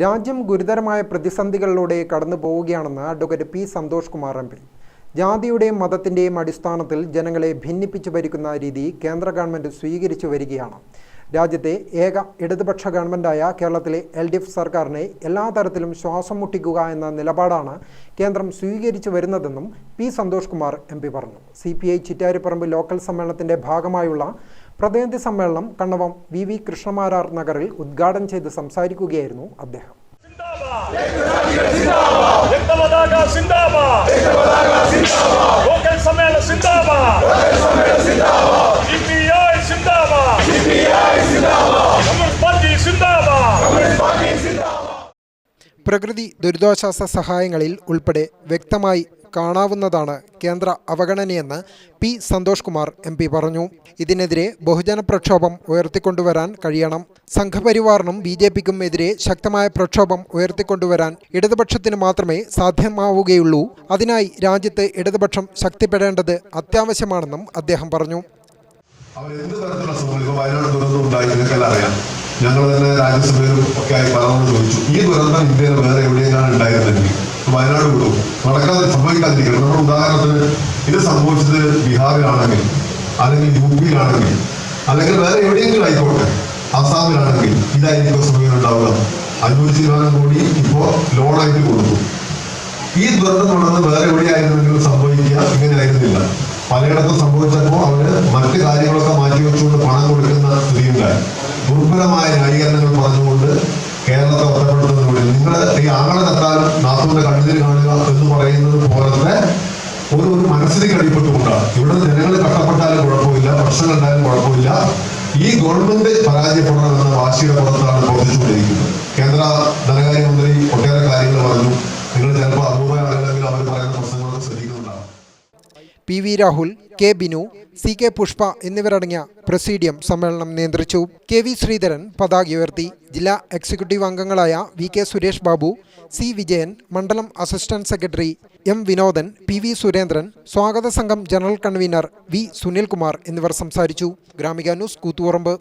രാജ്യം ഗുരുതരമായ പ്രതിസന്ധികളിലൂടെ കടന്നു പോവുകയാണെന്ന് advocate P Santhosh Kumar M P. ജാതിയുടെയും മതത്തിന്റെയും അടിസ്ഥാനത്തിൽ ജനങ്ങളെ ഭിന്നിപ്പിച്ചു ഭരിക്കുന്ന രീതി കേന്ദ്ര ഗവൺമെന്റ് സ്വീകരിച്ചു വരികയാണ്. രാജ്യത്തെ ഏക ഇടതുപക്ഷ ഗവൺമെന്റായ കേരളത്തിലെ എൽ ഡി എഫ് സർക്കാരിനെ എല്ലാ തരത്തിലും ശ്വാസം മുട്ടിക്കുക എന്ന നിലപാടാണ് കേന്ദ്രം സ്വീകരിച്ചു വരുന്നതെന്നും P Santhosh Kumar M P പറഞ്ഞു. C P I Chittariparamba local സമ്മേളനത്തിന്റെ ഭാഗമായുള്ള പ്രതിനിധി സമ്മേളനം കണ്ണവം വി വി കൃഷ്ണമാരാർ നഗറിൽ ഉദ്ഘാടനം ചെയ്ത് സംസാരിക്കുകയായിരുന്നു അദ്ദേഹം. പ്രകൃതി ദുരിതാശ്വാസ സഹായങ്ങളിൽ ഉൾപ്പെടെ വ്യക്തമായി കാണാവുന്നതാണ് കേന്ദ്ര അവഗണനയെന്ന് P Santhosh Kumar M P പറഞ്ഞു. ഇതിനെതിരെ ബഹുജന പ്രക്ഷോഭം ഉയർത്തിക്കൊണ്ടുവരാൻ കഴിയണം. സംഘപരിവാറിനും ബി ജെ പിക്കും എതിരെ ശക്തമായ പ്രക്ഷോഭം ഉയർത്തിക്കൊണ്ടുവരാൻ ഇടതുപക്ഷത്തിന് മാത്രമേ സാധ്യമാവുകയുള്ളൂ. അതിനായി രാജ്യത്ത് ഇടതുപക്ഷം ശക്തിപ്പെടേണ്ടത് അത്യാവശ്യമാണെന്നും അദ്ദേഹം പറഞ്ഞു. ഞങ്ങൾ തന്നെ രാജ്യസഭയിലും ഒക്കെ ആയി പറഞ്ഞു ചോദിച്ചു. ഈ ദുരന്തം ഇന്ത്യയിൽ വേറെ എവിടെയെങ്കിലും ഉണ്ടായിരുന്നെങ്കിൽ വയനാട് വിടും നടക്കാതെ സംഭവിക്കാതിരിക്കണം നമ്മുടെ ഉദാഹരണത്തിന് ഇത് സംഭവിച്ചത് ബീഹാറിലാണെങ്കിൽ അല്ലെങ്കിൽ യു പിയിലാണെങ്കിൽ അല്ലെങ്കിൽ വേറെ എവിടെയെങ്കിലും ആയിക്കോട്ടെ ആസാമിലാണെങ്കിൽ ഇതായിരിക്കും സമയം ഉണ്ടാവുക. അഞ്ഞൂറ്റി കൂടി ഇപ്പോ ലോണായിട്ട് കൊടുത്തു. ഈ ദുരന്തം നടന്ന് വേറെ എവിടെയായിരുന്നെങ്കിലും സംഭവിക്കുക ഇങ്ങനെ ആയിരുന്നില്ല പലയിടത്തും സംഭവിച്ചപ്പോൾ അവർ മറ്റു കാര്യങ്ങളൊക്കെ മാറ്റി വെച്ചുകൊണ്ട് പണം കൊടുക്കുന്ന സ്ഥിതിയുണ്ടായി ദുർബലമായ ന്യായീകരണങ്ങൾ പറഞ്ഞുകൊണ്ട് കേരളത്തെ ഒറ്റപ്പെടുത്തുന്നതിലൂടെ. നിങ്ങളുടെ ഈ ആങ്ങളെ മനസ്സിലേക്ക് അടിപ്പെട്ടുകൊണ്ടാണ്. ഇവിടെ ജനങ്ങൾ കഷ്ടപ്പെട്ടാലും കുഴപ്പമില്ല പ്രശ്നങ്ങൾ ഉണ്ടായാലും കുഴപ്പമില്ല. ഈ ഗവൺമെന്റ് പരാജയപ്പെടണമെന്ന വാശിയുടെ പുറത്താണ് പ്രവർത്തിച്ചുകൊണ്ടിരിക്കുന്നത്. കേന്ദ്ര ധനകാര്യമന്ത്രി ഒട്ടേറെ കാര്യങ്ങൾ പറഞ്ഞു. നിങ്ങൾ ചിലപ്പോൾ അപൂർവമാണെങ്കിൽ അവർ പറയുന്ന പ്രശ്നങ്ങളൊക്കെ ശ്രദ്ധിക്കുന്നുണ്ടാവും. P V Rahul K Binu C K Pushpa എന്നിവരടങ്ങിയ പ്രസീഡിയം സമ്മേളനം നിയന്ത്രിച്ചു. കെ വി ശ്രീധരൻ പതാക ഉയർത്തി. ജില്ലാ എക്സിക്യൂട്ടീവ് അംഗങ്ങളായ V K Suresh Babu C Vijayan മണ്ഡലം assistant secretary M Vinodan P V Surendran സ്വാഗത സംഘം ജനറൽ കൺവീനർ വി സുനിൽകുമാർ എന്നിവർ സംസാരിച്ചു. ഗ്രാമിക ന്യൂസ് കൂത്തുപറമ്പ്.